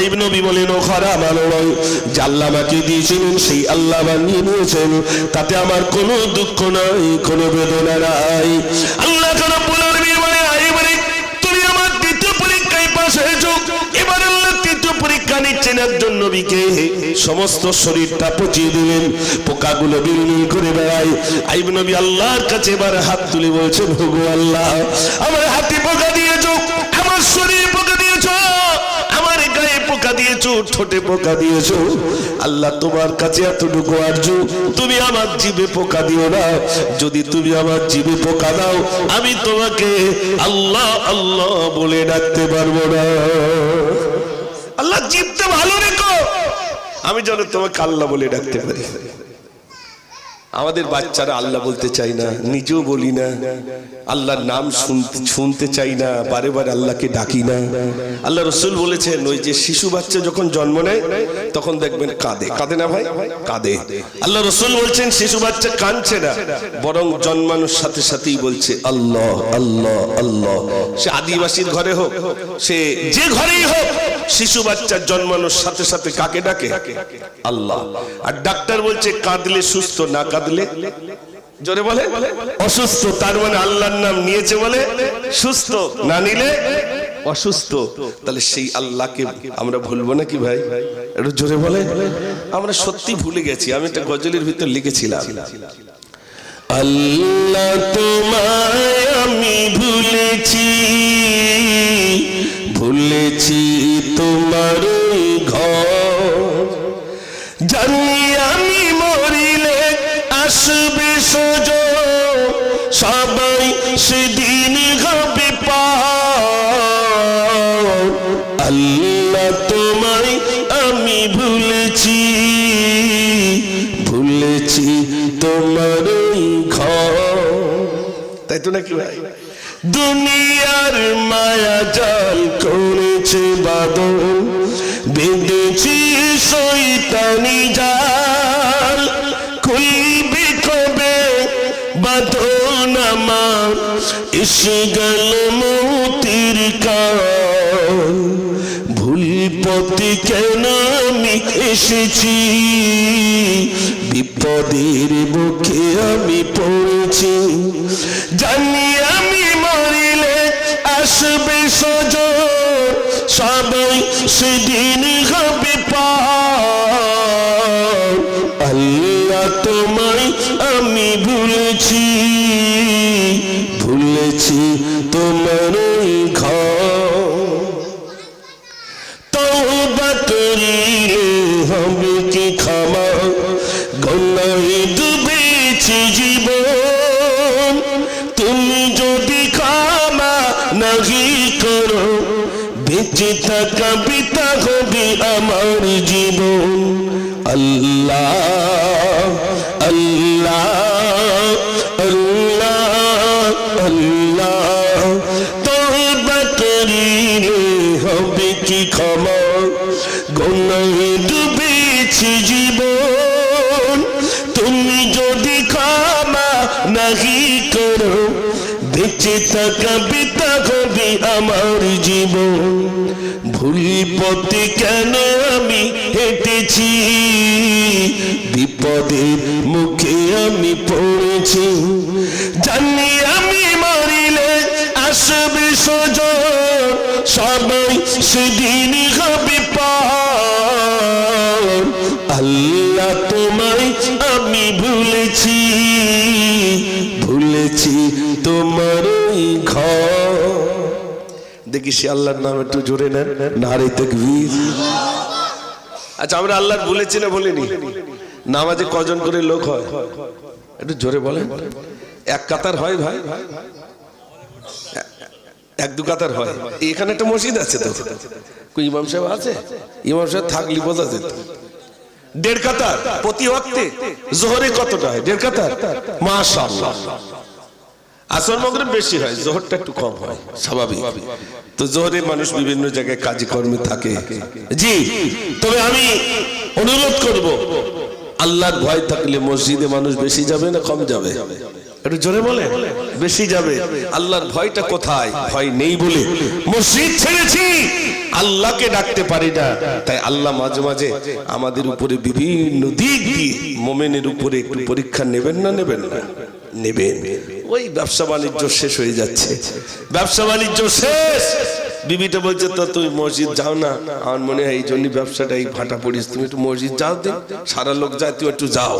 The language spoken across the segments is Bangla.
আইব নবী বলেন, ও নয় যে দিয়েছিলেন, সেই আল্লাহ বানিয়ে নিয়েছেন তাতে আমার কোনো দুঃখ নাই, কোনো বেদনা নাই। আল্লাহ সমস্ত শরীরটা পচিয়ে দিলেন, পোকাগুলো বিলমিল করে বেড়ায়। আইব নবী আল্লাহর কাছে এবার হাত তুলে বলছেন ভগো আল্লাহ, আমার হাতে পোকা দিয়েছ। পোকা দিয়েছ, ঠোঁটে পোকা দিয়েছ। আল্লাহ তোমার কাছে এতটুকু আরজু, তুমি আমার জীবে পোকা দিও না। যদি তুমি আমার জীবে পোকা দাও, আমি তোমাকে আল্লাহ আল্লাহ বলে ডাকতে পারব না। আল্লাহ জিবতে ভালো রেখো। আমি যেন তোমাকে আল্লাহ বলে ডাকতে পারি। আমাদের বাচ্চারা আল্লাহ বলতে চাই না নিজেও বলি না। আল্লাহর নাম শুনতে চাই না বারে বারে আল্লাহকে ডাকি না। আল্লাহ রসুল বলেছেন ওই যে শিশু বাচ্চা যখন জন্ম নেয় তখন দেখবেন কাঁদে। কাঁদে না ভাই? কাঁদে। আল্লাহ রসুল বলছেন শিশু বাচ্চা কাঁদছে না বরং জন্মানোর সাথে সাথেই বলছে আল্লাহ আল্লাহ আল্লাহ। সে আদিবাসীর ঘরে হোক সে যে ঘরেই হোক শিশু বাচ্চা জন্মানোর সাথে সাথে কাকে ডাকে? আল্লাহ। আর ডাক্তার বলছে কাঁদলে সুস্থ না কাঁদলে জোরে বলে। অসুস্থ, তার মানে আল্লাহর নাম নিয়েছে বলে। সুস্থ, না নিলে অসুস্থ। তাহলে সেই আল্লাহকে আমরা ভুলবো নাকি ভাই? একটু জোরে বলে। আমরা সত্যি ভুলে গেছি, আমি একটা গজলের ভিতর লিখেছিলাম। আল্লাহ তোমায় নাকি ভাই? দুনিয়ার মায়া জাল করেছে বাদল, বেঁধেছি শৈতানি জাল। খুলবে কবে বাঁধন আমার এসে গেল মতির কাল। ভুল পথে কেন আমি এসেছি? বিপদের মুখে আমি পড়েছি। জানি আমি মরিলে আসবে সজ সবাই সেদিন হবে আল্লাহ তোমায় আমি ভুলেছি ভুলেছি তোমার থাকা পিতা হবে আমার জীবন। আল্লাহ আল্লাহ আল্লাহ আল্লাহ। তওবা করিলে হবে কি ক্ষমা? গঙ্গায় ডুবেছে জীবন। তুমি যদি ক্ষমা নাহি করো, বেঁচে থাকা আমার জীবন। ভুল পথে কেন আমি হেঁটেছি? বিপদের মুখে আমি পড়েছি। জানি আমি মরিলে আসবে সজ সবাই সেদিন হবে আল্লাহ তোমায় আমি ভুলেছি। ভুলেছি তোমার ঘর। দেখি সে আল্লাহর নাম একটু জোরে নেন। নারে তকবীর। আচ্ছা আমরা আল্লাহর বলেছি না বলিনি নামাজে কজন করে লোক হয়? একটু জোরে বলেন। এক কাতার হয় ভাই? এক দু কাতার হয়। এখানে একটা মসজিদ আছে তো। ইমাম সাহেব আছে? ইমাম সাহেব থাকলি বোঝা যেত। দেড় কাতার প্রতি ওয়াক্তে? জোহরে কতটা হয়? দেড় কাতার? মাশাআল্লাহ। আসর মগরিব বেশি হয়, জোহরটা একটু কম হয়, স্বাভাবিক। তো জোহরে মানুষ বিভিন্ন জায়গায় কাজে কর্মে থাকে। জি, তবে আমি অনুরোধ করব, আল্লাহর ভয় থাকলে মসজিদে মানুষ বেশি যাবে না কম যাবে? একটু জোরে বলে বেশি যাবে। আল্লাহর ভয়টা কোথায়? ভয় নেই বলে। মসজিদ ছেড়েছি, আল্লাহকে ডাকতে পারি না। তাই আল্লাহ মাঝে মাঝে আমাদের উপরে বিভিন্ন দিক দিয়ে মোমেনের উপরে একটু পরীক্ষা নেবেন না নেবেন না? নেবেন। ওই ব্যবসা বাণিজ্য শেষ হয়ে যাচ্ছে। ব্যবসা বাণিজ্য শেষ। বিবিটা বলছে, তো তুই মসজিদ যাও না। আমার মনে হয় এই জন্য ব্যবসাটা এই ভাটা পড়িস। তুমি একটু মসজিদ যাও দিন সারা লোক যায়, তুই একটু যাও।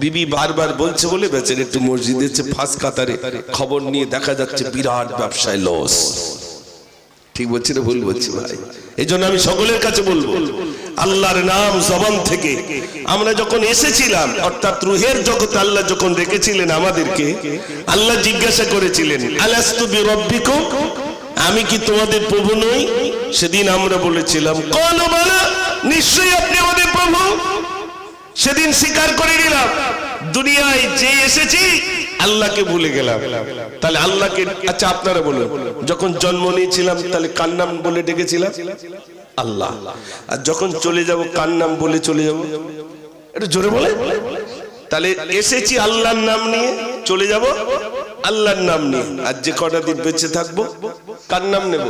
বিবি বারবার বলছে বলে বেচেন একটু মসজিদ মসজিদে ফাঁস কাতারে খবর নিয়ে দেখা যাচ্ছে বিরাট ব্যবসায় লস ঠিক বলছি না ভুল বলছি ভাই? এই জন্য আমি সকলের কাছে বলব, আল্লাহর নাম জবান থেকে আমরা যখন এসেছিলাম, অর্থাৎ রুহের জগতে আল্লাহ যখন রেখেছিলেন আমাদেরকে, আল্লাহ জিজ্ঞাসা করেছিলেন, আলাস্তু বিরব্বিকুম? আমি কি তোমাদের প্রভু নই? সেদিন আমরা বলেছিলাম কোন বলা, নিশ্চয়ই আপনি আমাদের প্রভু। সেদিন স্বীকার করে নিলাম, দুনিয়ায় যে এসেছি আল্লাহকে ভুলে গেলাম। তাহলে আল্লাহকে আচ্ছা আপনারা বলুন, যখন জন্ম নিয়েছিলাম, তাহলে কার নাম বলে ডেকেছিলাম? আল্লাহ। আর যখন চলে যাব, কার নাম বলে চলে যাব? একটু জোরে বলে। তাহলে এসেছি আল্লাহর নাম নিয়ে, চলে যাব আল্লাহর নাম নিয়ে। আর যে কটা দিন বেঁচে থাকব, কার নাম নেব?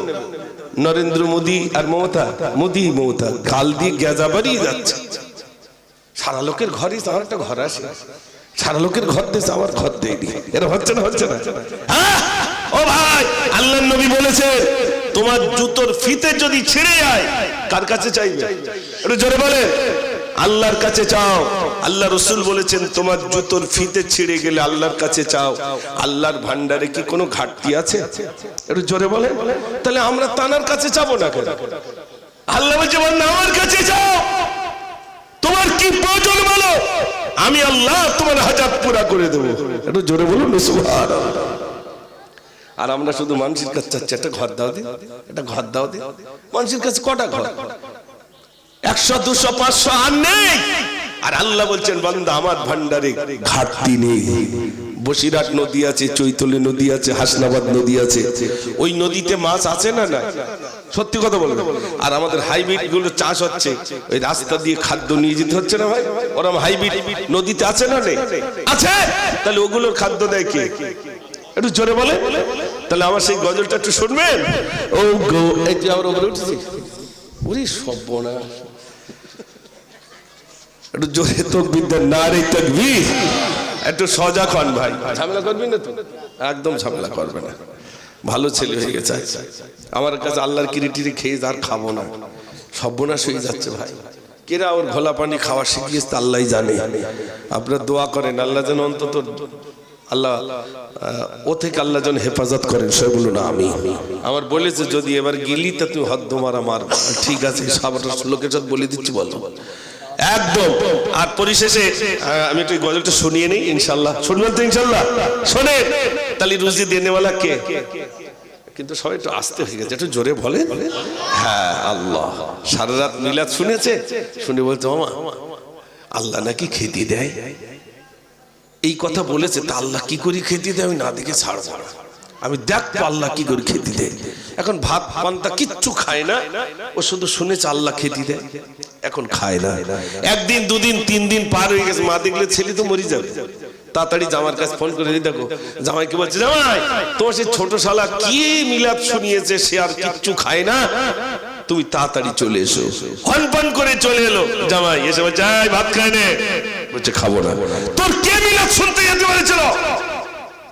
নরেন্দ্র মোদী আর মমতা? মোদী, মমতা। গাল দিয়ে গেজা বাড়িয়ে যাচ্ছে। সারা লোকের ঘরই তো আমার একটা ঘর আসে সারা লোকের ঘর দিয়েছে, আমার ঘর দেয়নি। এরা হচ্ছে না হচ্ছে না। হ্যাঁ? ও ভাই, আল্লাহ নবী বলেছে, তোমার জুতোর ফিতে যদি ছিঁড়ে যায়, কার কাছে চাইবে? একটু জোরে বলে, আল্লাহর কাছে চাও। আল্লাহ রসুল বলেছেন, তোমার জুতোর ফিতে ছিঁড়ে গেলে আল্লাহর কাছে চাও। আল্লাহর ভান্ডারে কি কোনো ঘাটতি আছে? একটু জোরে বলে, তাহলে আমরা তানার কাছে যাব না কেন? আল্লাহ বলছে আমার কাছে যাও তোমার কি প্রয়োজন বলো? আমি আল্লাহ তোমার হাজাত পুরা করে দেবো। একটু জোরে বলুন আর আমরা শুধু মানুষের কাছে চাচ্ছি, একটা ঘর দাও একটা ঘর দাও দি। মানুষের কাছে কটা ঘর? একশো, দুশো, পাঁচশো আর নেই। আর আল্লাহ বলছেন, বান্দা, আমার ভান্ডারে ঘাটতি নেই। বসিরহাট নদী আছে, চৈতলে নদী আছে, হাসনাবাদ নদী আছে। ওই নদীতে মাছ আছে না না সত্যি কথা বলব আর আমাদের হাইব্রিডগুলো চাষ হচ্ছে। ওই রাস্তা দিয়ে খাদ্য নিয়ে যেতে হচ্ছে না ভাই? ওরম হাইব্রিড নদীতে আছে না নেই? আছে? তাহলে ওগুলোর খাদ্য দেয় কে? একটু জোরে বলে। তাহলে আমার সেই গজলটা একটু শুনবেন? ও গো, এই যে আমার ওপরে উঠেছি। ওরে সর্বনাশ। একটু জোরে তো বিদ্যা না রে তকবীর। একটু সজা খন ভাই। ঝামেলা করবি না তো একদম ঝামেলা করবে না। ভালো ছেলে হয়ে গেছে আমার কাছে আল্লাহর কিরিটিরি খেয়ে আর খাব না। সর্বনাশ হয়ে যাচ্ছে ভাই। কেরা ওর ঘোলা পানি খাওয়া শিখিয়েছে তা আল্লাহ জানে। আপনারা দোয়া করেন আল্লাহ যেন অন্তত আল্লাহ ও থেকে আল্লাহ যেন হেফাজত করেন। সেগুলো না আমি আমার বলেছে যদি এবার গেলি তা তুই হদ্দ মারা মার। ঠিক আছে সাবাটা লোকের সাথে বলে দিচ্ছি বলো। একদম। আর পরিশেষে আমি একটু গজলটা শুনিয়ে নিই, ইনশাল্লাহ। শুনবেন তো ইনশাল্লাহ? শোনে তাহলে রুজি দেনেওয়ালা কে? কিন্তু সবাই একটু আসতে হয়ে গেছে, একটু জোরে বলে। হ্যাঁ আল্লাহ। সারা রাত মিলাদ শুনেছে? শুনে বলছে মামা আল্লাহ নাকি খেতে দেয়? এই কথা বলেছে, তা আল্লাহ কি করে খেতে দেয়? আমি না দেখে ছাড় না। আমি দেখব আল্লাহ কি করে খেতে দেয়। এখন ভাত পান্তা কিচ্ছু খায় না। ও শুধু শুনেছে আল্লাহ খেতে দেয়। এখন খায় না। একদিন দুদিন তিন দিন পার হয়ে গেছে। মা দেখলে ছেলে তো মরে যাবে। তাড়াতাড়ি জামার ফোন করে দেখো। বলছে জামাই কি সে আর খায় না? তাড়াতাড়ি চলে এসো। করে চলে এলো। জামাই এসে বলছে "এই, ভাত খায় নে। বলছে খাব না। তোর কে মিলাপ শুনতে যেতে বলেছিল?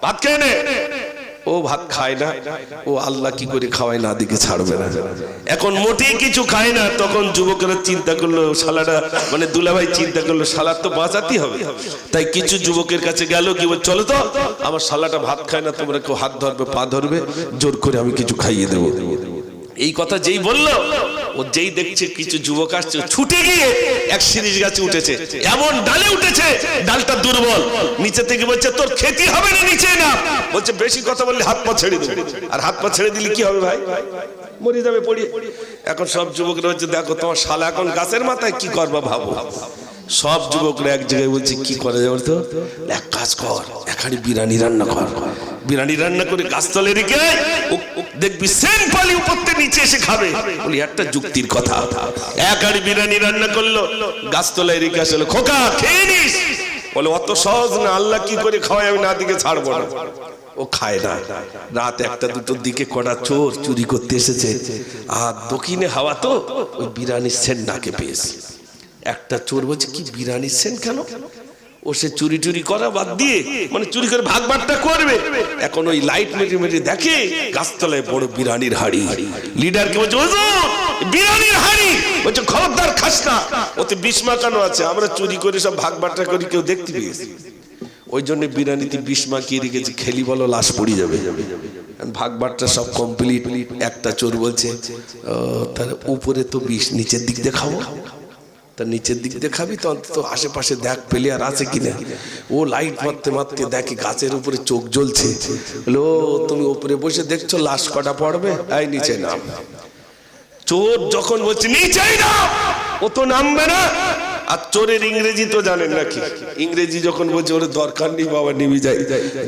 ভাত খায় নে। ও ভাত খায় না, ও আল্লাহ কি করে খাওয়ায় না, দিকে ছাড়বে না। এখন মোটেই কিছু খায় না, তখন যুবকেরা চিন্তা করল, শালাটা মানে দুলাভাই চিন্তা করল, শালার তো বাঁচাতেই হবে। তাই কিছু যুবকের কাছে গেল, কি বল চলো তো, আমার শালাটা ভাত খায় না, তোমরা কেউ হাত ধরবে, পা ধরবে, জোর করে আমি কিছু খাইয়ে দেবো। এই কথা যেই বলল, ও যেই দেখছে কিছু যুবক আসছে ছুটে গিয়ে এক সিরিজ গাছে উঠেছে। এমন ডালে উঠেছে, ডালটা দুর্বল। নিচে থেকে বলছে, তোর খেতে হবে না, নিচে না। বলছে, বেশি কথা বললে হাত পা ছেড়ে দেবে। আর হাত পা ছেড়ে দিলে কি হবে ভাই? মরে যাবে পড়ি এখন সব যুবকরা হচ্ছে দেখো, তোমার শালা এখন গাছের মাথায় কি করবা ভাবো? সব যুবকরা এক জায়গায় বলছে, কি করা যাবে তো এক কাজ কর এখানে বিরিয়ানি রান্না কর। বিরিয়ানি রান্না করে গাছতলে রেখে দেখবি সেম পালি উপর নিচে এসে খাবে। বলি, একটা যুক্তির কথা। এক হাড়ি বিরিয়ানি রান্না করল গাছতলায় রেখে আসলো। খোকা, খেয়ে নিস। বলে, অত সহজ না, আল্লাহ কি করে খাওয়াই আমি না দিকে ছাড়বো না। ও খায় না। রাত একটা দুটোর দিকে কটা চোর চুরি করতে এসেছে। আর দক্ষিণে হাওয়া তো, ওই বিরিয়ানির সেন্ট নাকে পেয়েছে। একটা চোর বলছে, কি বিরিয়ানির সেন্ট কেন? ও সে চুরি টুরি করা বাদ দিয়ে মানে চুরি করে ভাগ ভাগটা করবে। এখন ওই লাইট মেরে মেরে দেখে গাছতলায় বড় বিরানির হাড়ি। লিডারকে বলছে ওজন বিরানির হাড়ি! বলছে, খবরদার খাস না। ওতে বিষ মাখানো আছে, আমরা চুরি করে সব ভাগ বাট্টা করি, কেউ দেখতে পেয়েছি। ওই জন্য বিরানিতে বিষ মাখিয়ে রেখেছি, খেলি বলো, লাশ পড়ে যাবে। ভাগ বাট্টা সব কমপ্লিট একটা চোর বলছে তার উপরে তো বিষ, নিচের দিক দিয়ে খাব তার নিচের দিক দিয়ে খাবি তো অন্তত আশেপাশে দেখ প্লেয়ার আছে কিনা। ও লাইট মারতে মারতে দেখে গাছের উপরে চোখ জ্বলছে। বলে, ও তুমি উপরে বসে দেখছ লাশ কটা পড়বে? এই নিচে নাম। চোর যখন বলছে নিচেই নাম! ও তো নামবে না। আর চোরের ইংরেজি তো জানেন নাকি? ইংরেজি যখন বলছে ওর দরকার নেই বাবা নিবি যাই।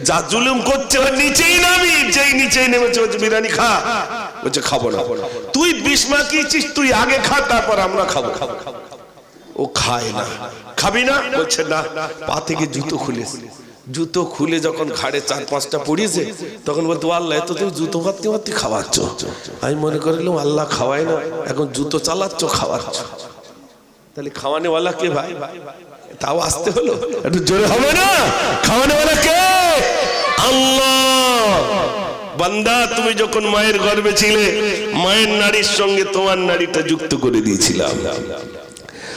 যা জুলুম করছে ওর নিচেই নামি যেই নিচেই নেমেছে বলছে বিরিয়ানি খা। বলছে খাব না। তুই বিষ মাখিয়েছিস তুই আগে খা তারপর আমরা খাব খাব খাব। ও খায় না। খাবি না? বলছে, না। পা থেকে জুতো খুলে জুতো খুলে যখন ঘাড়ে চার পাঁচটা পড়িয়েছে, তখন বলতো, আল্লাহ, এত তুমি জুতো ভাবতে ভাবতে খাওয়াচ্ছ? আমি মনে করিলাম আল্লাহ খাওয়াই না, এখন জুতো চালাচ্ছ, খাওয়াচ্ছ। তাহলে খাওয়ানেওয়ালা কে ভাই? তাও আসতে হলো? একটু জোরে হবে না? খাওয়ানেওয়ালা কে? আল্লাহ! বান্দা, তুমি যখন মায়ের গর্ভে ছিলে, মায়ের নারীর সঙ্গে তোমার নারীটা যুক্ত করে দিয়েছিলাম।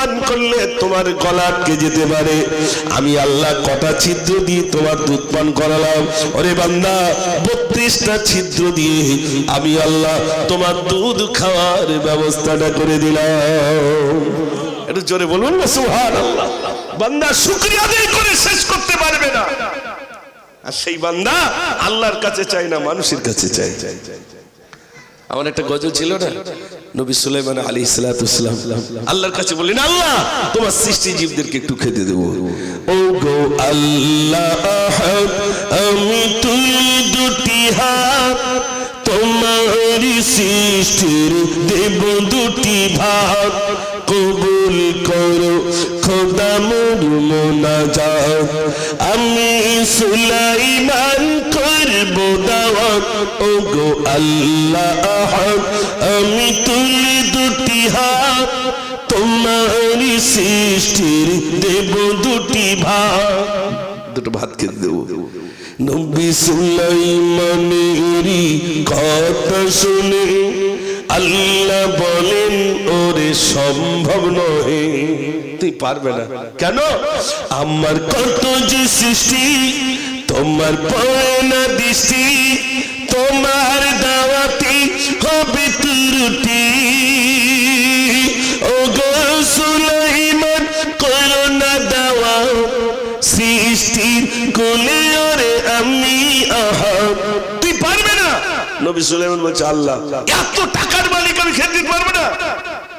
পান করলে তোমার গলা আটকে যেতে পারে। আমি আল্লাহ কটা ছিদ্র দিয়ে তোমার দুধ পান করালাম। ওরে বান্দা, বত্রিশটা ছিদ্র দিয়ে আমি আল্লাহ তোমার দুধ খাওয়ার ব্যবস্থাটা করে দিলাম। একটু জোরে বলুন না? সুহান বান্দা, শুক্রিয়া আদায় করে শেষ করতে পারবে না। আর সেই বান্দা আল্লাহর কাছে চাই না, মানুষের কাছে চাই আমার একটা গজল ছিল না? নবী সুলাইমান আলী ইসলাতাম আল্লাহর কাছে বললেন, আল্লাহ, তোমার সৃষ্টি জীবদেরকে একটু খেতে দেবো। ও গো আল্লাহ, আমি দুটি হাত তোমার সৃষ্টির দেব দুটি ভাত সুলাইমান করব দাওয়াত। ও গো আল্লাহ আহাদ, আমি তুলি দুটি হাত তোমার সৃষ্টির দেব দুটি ভাত দুটো ভাত খেতে দেবো। নবী সুলাইমানেরই কথা শুনে আল্লাহ বলেন ওরে সম্ভব নহে। তুই পারবে না। কেন? আমার কত যে সৃষ্টি তোমার পড়ে না দৃষ্টি তোমার দাওয়াতি হবে ত্রুটি। নবী সুলাইমান বলছে আল্লাহ এত টাকার মালিক আমি খেতে পারবে না।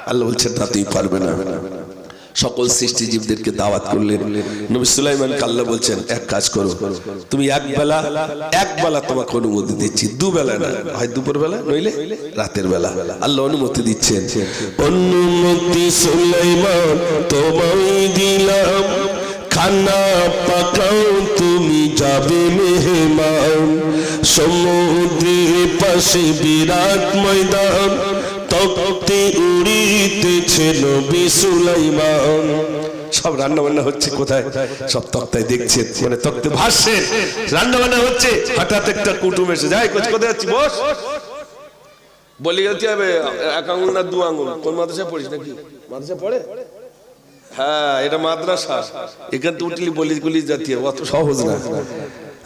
আল্লাহ বলছেন না তুই পারবে না। সকল সৃষ্টি জীবদেরকে দাওয়াত করলেন। নবী সুলাইমান আল্লাহ বলছেন এক কাজ করো তুমি এক বেলা এক বেলা তোমাকে অনুমতি দিচ্ছি দু বেলা না হয় দুপুর বেলা নইলে রাতের বেলা। আল্লাহ অনুমতি দিচ্ছেন। অনুমতি সুলাইমান তোমায় দিলাম। খানা পাকাও তুমি যাবে মেহমান সমুদ্রের পাশে বিরাট ময়দান তক্তে উড়িতেছে নবী সুলাইমান সব রান্না বান্না হচ্ছে কোথায়? সব তক্তায় দেখছেন মানে তক্তে ভাসছে। রান্না বান্না হচ্ছে, হঠাৎ একটা কুটুম এসে কোচ, কোথায় যাচ্ছি বস। বলে গেতে হবে এক আঙুল না দু আঙুল কোন মাদ্রাসায় পড়িস নাকি? মাদ্রাসা পড়ে? হ্যাঁ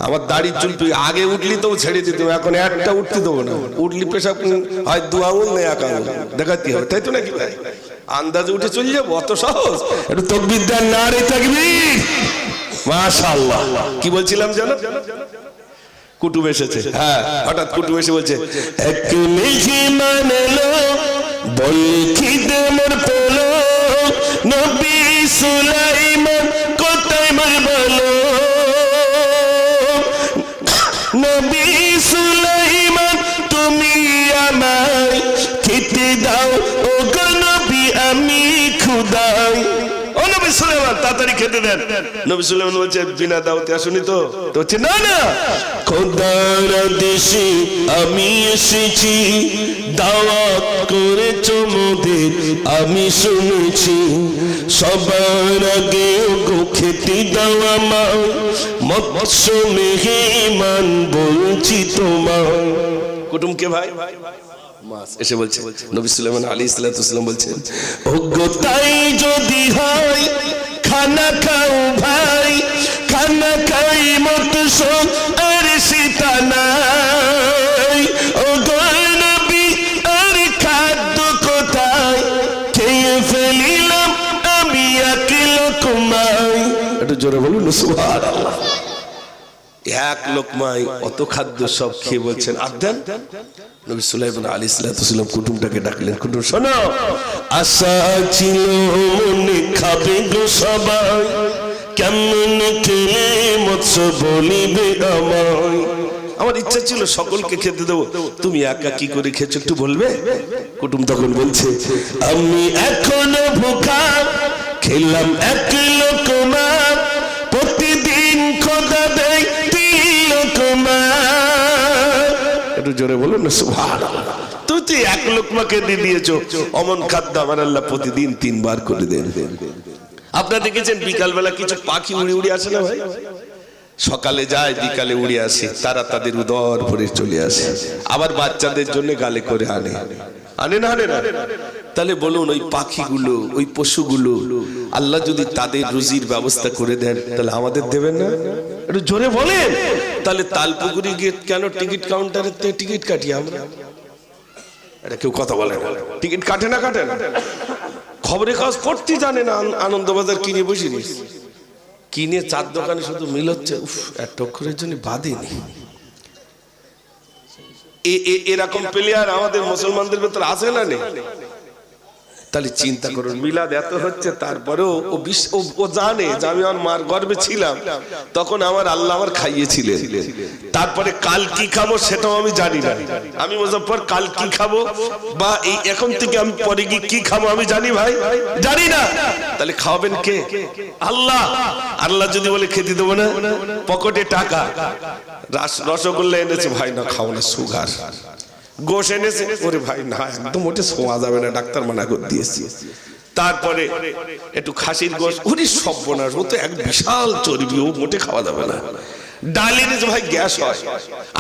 আমার চুল তুই আগে উঠলি তো ছেড়ে দিত, এখন একটা উঠতে দেবো না। উঠলি পেশাব হয় দু আঙুল না এক আঙুল দেখাতে হবে, তাই তো নাকি ভাই? উঠে চলে যাব, অত সহজ। একটু না রে কি বলছিলাম জানো? কুটুম এসেছে হ্যাঁ হঠাৎ কুটুম এসে বলছে, এক মানলো বল খিদে মোর নবী সুলাইমান খেতে দেন। নবী সুলাইমান বলছে বিনা দাওতে আসুনি তো? তো হচ্ছে না না। খোদার দেশে আমি এসেছি দাওয়াত করেছ মোদের আমি শুনেছি। সবার আগে গো খেতে দাও আমার মৎস্য মেহমান বলছি তোমার কুটুমকে ভাই? মাস এসে বলছে। নবী সুলাইমান আলী ইসলাতাম বলছেন ওগো তাই যদি হয় খানা খাও ভাই খানা খাই মৎস্য আর সীতা নাই। ওগো নবী আর খাদ্য কোথায়? খেয়ে ফেলিলাম আমি এক লোকমাই। একটু জোরে বলুন সুবহানাল্লাহ। এক লোকমাই অত খাদ্য সব খেয়ে বলছেন। আদান নবী সুলাইমান আলী সাল্লাম কুটুমটাকে ডাকলেন কুটুম শোনো। আশা ছিল মনে খাবে গো সবাই। কেমন খেলে মৎস্য বলিবে আমায়। আমার ইচ্ছা ছিল সকলকে খেতে দেবো। তুমি একা কি করে খেয়েছো একটু বলবে? কুটুম তখন বলছে আমি এখনও ভুখা খেলাম এক লোকমা একটু জোরে বলুন তুই তো এক লোকমাকে দিয়ে দিয়েছ। অমন খাদ্য আমার আল্লাহ প্রতিদিন তিনবার করে দেন। আপনারা দেখেছেন বিকালবেলা কিছু পাখি উড়ে উড়ে আসে না ভাই? সকালে যায়, বিকালে উড়ে আসে। তারা তাদের উদর ভরে চলে আসে। আবার বাচ্চাদের জন্য গালে করে আনে। আনে না আনে না? তাহলে বলুন, ওই পাখিগুলো, ওই পশুগুলো, আল্লাহ যদি তাদের রুজির ব্যবস্থা করে দেন, তাহলে আমাদের দেবেন না? একটু জোরে বলেন তাহলে তালপুকুরি গিয়ে কেন টিকিট কাউন্টারের থেকে টিকিট কাটি আমরা? এটা কেউ কথা বলে টিকিট কাটে না কাটে না। খবরের কাগজ পড়তে জানে না আন- আনন্দবাজার কিনে বসে নিস কিনে চার দোকানে শুধু মিল হচ্ছে, উফ একটা অক্ষরের জন্য এ- এরকম প্লেয়ার আমাদের মুসলমানদের ভেতর আছে না নেই? তাহলে চিন্তা করুন, মিলাদ এত হচ্ছে, তারপরেও ও ও- জানে যে আমি আমার মার গর্বে ছিলাম। তখন আমার আল্লাহ আমার খাইয়েছিলেন। তারপরে কাল কি খাব সেটাও আমি জানি না। আমি মুজফর কাল কি খাব? বা এই এখন থেকে আমি পরে গিয়ে কি খাব আমি জানি ভাই? জানি না। তাহলে খাওয়াবেন কে? আল্লাহ। আল্লাহ যদি বলে খেতে দেবো না, পকেটে টাকা। রাস- রসগোল্লা এনেছে, ভাই না খাও না, সুগার। গোশ এনেছে ওরে ভাই, না, একদম ওটা শোয়া যাবে না, ডাক্তার মানা করে দিয়েছি। তারপরে একটু খাসির গোশ ওরে সর্বনাশ, ও তো এক বিশাল চর্বি, ও মোটে খাওয়া যাবে না। ডাল এনেছে ভাই, গ্যাস হয়।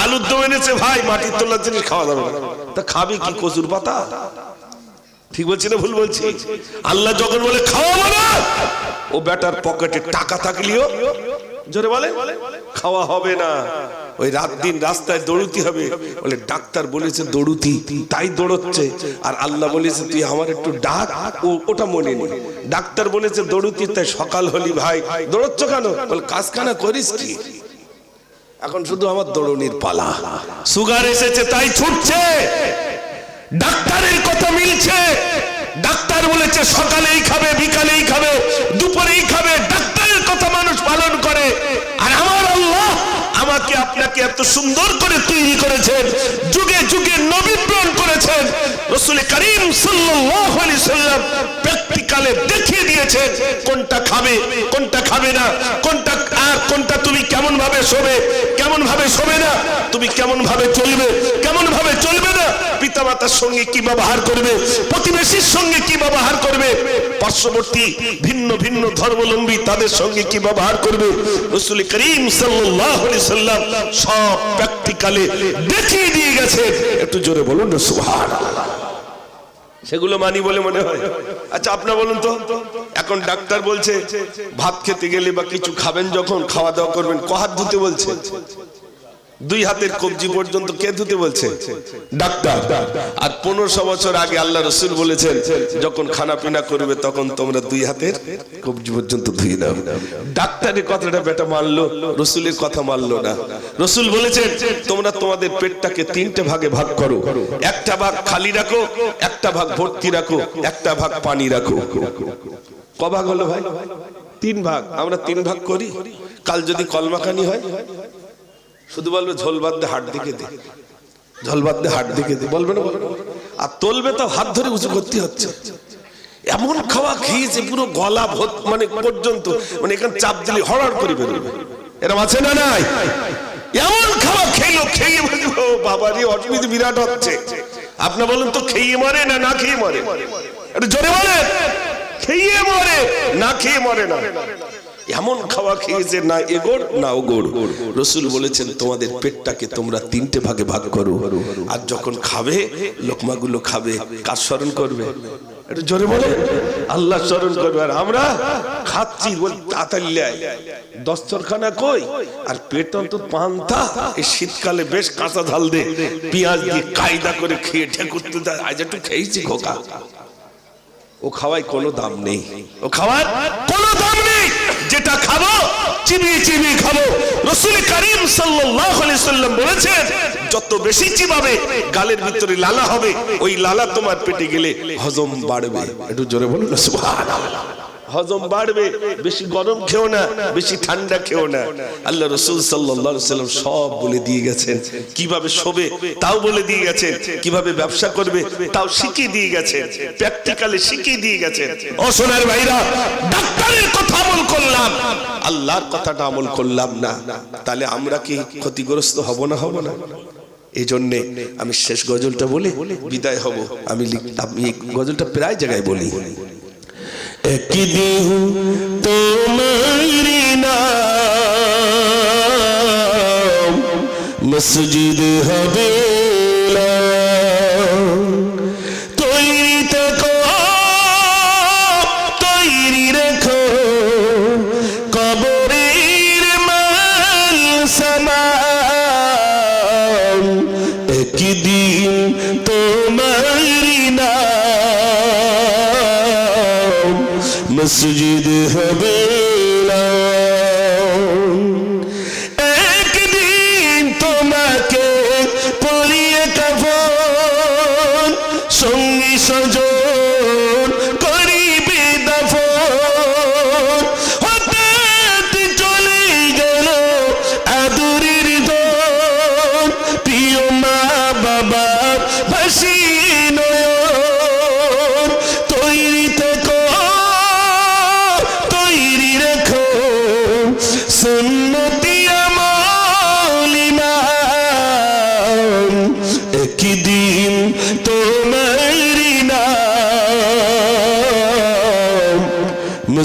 আলুর দম এনেছে ভাই, মাটির তোলার জিনিস খাওয়া যাবে না। তা খাবে কি কচুর পাতা? ঠিক বলছি না ভুল বলছি? আল্লাহ যখন বলে, খাওয়াবো না, ও বেটার পকেটে টাকা থাকলেও জোরে বলে, খাওয়া হবে না। ওই রাত দিন রাস্তায় দৌড়ুতি হবে। বলে, ডাক্তার বলেছে দৌড়ুতি, তাই দৌড়চ্ছে। আর আল্লাহ বলেছে, তুই আমার একটু ডাক, ও, ওটা মনে নেই। ডাক্তার বলেছে, দৌড়ুতি, তাই সকাল হলি ভাই। দৌড়চ্ছ কেন? বলে, কাজখানা করিস কি? এখন শুধু আমার দৌড়নির পালা। সুগার এসেছে, তাই ছুটছে। ডাক্তারের কথা মিলছে। ডাক্তার বলেছে, সকালেই খাবে, বিকালেই খাবে, দুপুরেই খাবে। ডাক্তারের কথা মানুষ পালন আর আমার আমাকে আপনাকে এত সুন্দর করে তৈরি করেছেন, যুগে যুগে নবীকরণ করেছেন, রসুল করিম সাল্লাল্লাহু আলাইহি সাল্লাম প্র্যাকটিক্যালে দেখিয়ে দিয়েছেন, কোনটা খাবে কোনটা খাবে না, কোনটা আর কোনটা তুমি কেমন ভাবে শোবে কেমন ভাবে শোবে না, তুমি কেমন ভাবে চলবে কেমন ভাবে চলবে না, পিতামাতার সঙ্গে কি ব্যবহার করবে, প্রতিবেশীর সঙ্গে কি ব্যবহার করবে, পার্শ্ববর্তী ভিন্ন ভিন্ন ধর্মলম্বী তাদের সঙ্গে কি ব্যবহার করবে, রসুল করিম সাল্লাল্লাহু আলাইহি সাল্লাম সব প্র্যাকটিক্যালে দেখিয়ে দিয়ে গেছে। একটু জোরে বলুন না, সুবহানাল্লাহ। সেগুলো মানি বলে মনে হয়। আচ্ছা আপনার বলুন তো, এখন ডাক্তার বলছে, ভাত খেতে গেলে বা কিছু খাবেন যখন, খাওয়া দাওয়া করবেন, কহাত ধুতে বলছে? দুই হাতের কবজি পর্যন্ত কে ধুতে বলছে? ডাক্তার। আর পনেরোশো বছর আগে আল্লাহ রসুল বলেছেন যখন খানা পিনা করবে তখন তোমরা দুই হাতের কবজি পর্যন্ত ধুয়ে দাও ডাক্তারের কথাটা বেটা মানলো রসুলের কথা মানলো না। রসুল বলেছেন তোমরা তোমাদের পেটটাকে তিনটে ভাগে ভাগ করো। একটা ভাগ খালি রাখো একটা ভাগ ভর্তি রাখো একটা ভাগ পানি রাখো। ক ভাগ হলো ভাই? তিন ভাগ। আমরা তিন ভাগ করি। কাল যদি কলমাখানি হয় শুধু বলবে ঝোল দে হাট দিকে দে। ঝোল দে হাট দিকে দে। বলবে না আর তলবে তো হাত ধরে উঁচু করতে হচ্ছে। এমন খাওয়া খেয়েছে পুরো গলা ভত মানে পর্যন্ত মানে এখানে চাপ দিলে হড়াড় করে বেরোবে। এরকম আছে না নাই? এমন খাওয়া খেলো, খেয়ে ও বাবারি অসুবিধা বিরাট হচ্ছে। আপনি বলুন তো খেয়ে মরে না না খেয়ে মরে? একটু জোরে বলেন। খেয়ে মরে, না খেয়ে মরে না। এমন খাওয়া খেয়েছে না এগোড় না ওগোড় রসুল বলেছেন তোমাদের পেটটাকে তোমরা তিনটে ভাগে ভাগ করো। আর যখন খাবে লোকমাগুলো খাবে। কার স্মরণ করবে? একটু জোরে বলে। আল্লাহ স্মরণ করবে। আর আমরা খাচ্ছি বল তাড়াতাড়ি দস্তরখানা কই? আর পেট অন্তত পান্তা। এই শীতকালে বেশ কাঁচা ঝাল দে। পেঁয়াজ দিয়ে কায়দা করে খেয়ে ঠেকুরতে দেয় আজ একটু খেয়েছি খোকা। ও খাওয়াই কোনো দাম নেই। ও খাওয়ার কোনো দাম নেই। যেটা খাব চিবিয়ে চিবিয়ে খাব। রসুল করিম সাল্লাম বলেছেন, যত বেশি চিবাবে, গালের ভিতরে লালা হবে, ওই লালা তোমার পেটে গেলে হজম বাড়বে। একটু জোরে বলুন হজম বাড়বে, বেশি গরম খেও না, বেশি ঠান্ডা খেও না। আল্লাহ রসুল সাল্লাম সব বলে দিয়ে গেছেন। কীভাবে শোবে, তাও বলে দিয়ে গেছেন। কীভাবে ব্যবসা করবে, তাও শিখিয়ে দিয়ে গেছেন। প্র্যাকটিক্যালি শিখিয়ে দিয়ে গেছেন। ও সোনার ভাইরা, ডাক্তারের কথা আমল করলাম। আল্লাহর কথাটা আমল করলাম না। তাহলে আমরা কি ক্ষতিগ্রস্ত হব না হব না? এই জন্যে আমি শেষ গজলটা বলে, বিদায় হব। আমি আমি গজলটা প্রায় জায়গায় বলি। একদিন তোমারি নাম মসজিদ হবে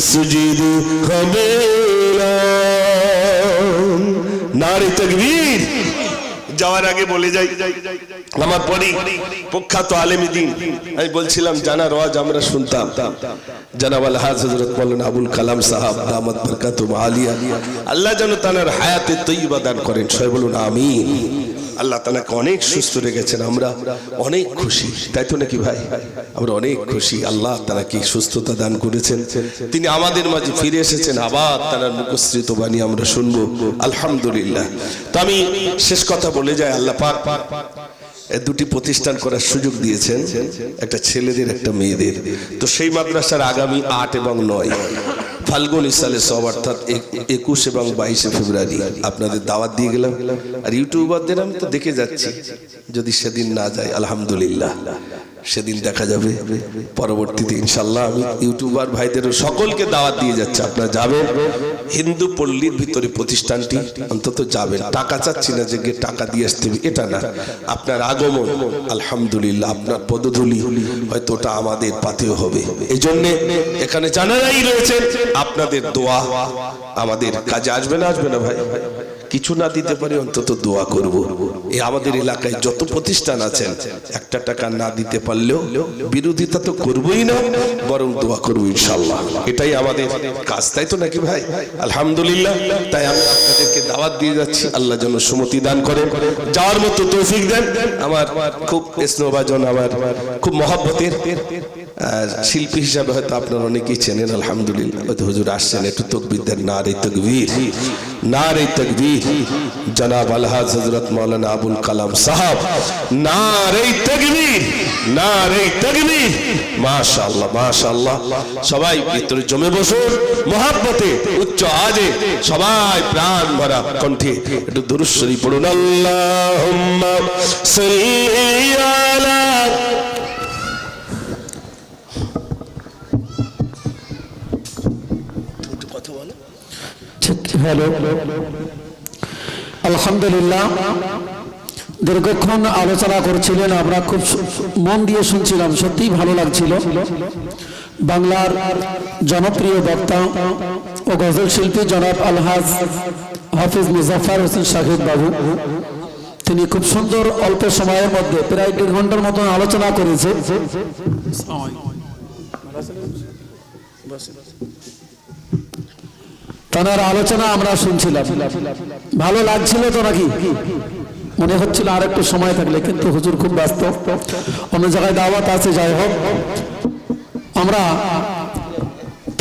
মসজিদ হবে নারী তকবীর। যাওয়ার আগে বলে যাই আমার পরে প্রখ্যাত আলেমী দিন। আমি বলছিলাম জানার ওয়াজ আমরা শুনতাম। জানাব আলহাজ হজরত মৌলানা আবুল কালাম সাহাব দামত বরকাতুম আলিয়া। আল্লাহ যেন তানার হায়াতে তৈবা দান করেন। সবাই বলুন, আমিন। আল্লাহ তানাকে অনেক সুস্থ রেখেছেন, আমরা অনেক খুশি। তাই তো নাকি ভাই? আমরা অনেক খুশি, আল্লাহ তানাকে সুস্থতা দান করেছেন। তিনি আমাদের মাঝে ফিরে এসেছেন, আবার তার মুখশ্রিত বাণী আমরা শুনব। আলহামদুলিল্লাহ। তো আমি শেষ কথা বলে যাই, আল্লাহ পাক দুটি প্রতিষ্ঠান করার সুযোগ দিয়েছেন, একটা ছেলেদের, একটা মেয়েদের। তো সেই মাদ্রাসার আগামী আট এবং নয়। ফাল্গুন ইসালে সব অর্থাৎ এক- একুশ এবং বাইশে ফেব্রুয়ারি। আপনাদের দাওয়াত দিয়ে গেলাম। আর ইউটিউবারদের আমি তো দেখে যাচ্ছি। যদি সেদিন না যায়, আলহামদুলিল্লাহ। সেদিন দেখা যাবে। পরবর্তীতে ইনশাল্লাহ আমি ইউটিউবার ভাইদেরও সকলকে দাওয়াত দিয়ে যাচ্ছে। আপনারা যাবেন। হিন্দু পল্লীর ভিতরে প্রতিষ্ঠানটি অন্তত যাবেন। টাকা চাচ্ছি না যে টাকা দিয়ে আসতে এটা না। আপনার আগমন, আলহামদুলিল্লাহ, আপনার পদধূলি, হয়তো ওটা আমাদের পাতেও হবে। এই জন্য এখানে জানারাই রয়েছে আপনাদের দোয়া আমাদের কাজে আসবে না আসবে না ভাই? কিছু না দিতে পারি, অন্তত দোয়া করব। এই আমাদের এলাকায় যত প্রতিষ্ঠান আছেন, একটা টাকা না দিতে পারলেও বিরোধিতা তো করবই না, বরং দোয়া করব ইনশাল্লাহ এটাই আমাদের কাজ, তাই তো নাকি ভাই? আলহামদুলিল্লাহ, তাই আমি আপনাদেরকে দাওয়াত দিয়ে যাচ্ছি, আল্লাহ যেন সুমতি দান করে যাওয়ার মতো তৌফিক দেন, আমার খুব স্নেহভাজন, আমার খুব মহাব্বতের শিল্পী হিসাবে হয়তো আপনারা অনেকেই চেনেন, আলহামদুলিল্লাহ। হুজুর আসছেন একটু তকবির দেন না রে তকবীর। না রে তকবীর। জনাব আলহাজ হজরত মৌলানা আবুল কালাম সাহাব না রে তকবীর না রে তকবীর। মাশাআল্লাহ মাশাআল্লাহ। সবাই ভিতরে জমে বসুন, মহাব্বতে, উচ্চ আজে সবাই প্রাণ ভরা কণ্ঠে। একটু দুরুদ পড়ুন। আল্লাহুম্মা সাল্লি আলা হ্যালো। আলহামদুলিল্লাহ দীর্ঘক্ষণ আলোচনা করছিলেন আমরা খুব মন দিয়ে শুনছিলাম সত্যি ভালো লাগছিল। বাংলার জনপ্রিয় বক্তা ও গজল শিল্পী জনাব আলহাজ হাফিজ মুজাফর হোসেন শাহিদ বাবু। তিনি খুব সুন্দর অল্প সময়ের মধ্যে প্রায় দেড় ঘণ্টার মতন আলোচনা করেছে। তার আলোচনা আমরা শুনছিলাম। ভালো লাগছিল তো নাকি? মনে হচ্ছিল আর একটু সময় থাকলে, কিন্তু হুজুর খুব ব্যস্ত। অন্য জায়গায় দাওয়াত আছে, যাই হোক। আমরা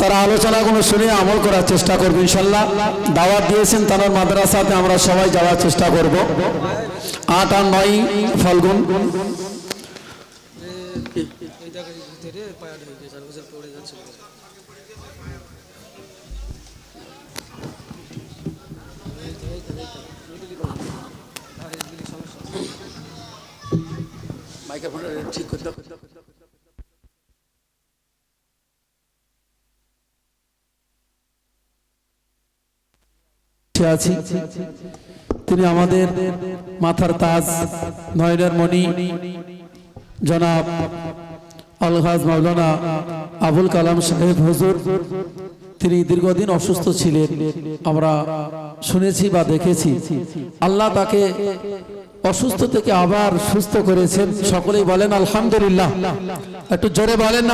তারা আলোচনাগুলো শুনে আমল করার চেষ্টা করব, ইনশাল্লাহ। দাওয়াত দিয়েছেন তার মাদ্রাসাতে, আমরা সবাই যাওয়ার চেষ্টা করব। আট আর নয়, ফাল্গুন। যাচ্ছে ঠিক করতে আছি। তিনি আমাদের মাথার তাজ নয়নের মণি, জনাব আলহাজ আবুল কালাম সাহেব তিনি দীর্ঘদিন অসুস্থ ছিলেন। আমরা শুনেছি বা দেখেছি। আল্লাহ তাকে অসুস্থ থেকে আবার সুস্থ করেছেন। সকলেই বলেন আলহামদুলিল্লাহ। একটু জোরে বলেন না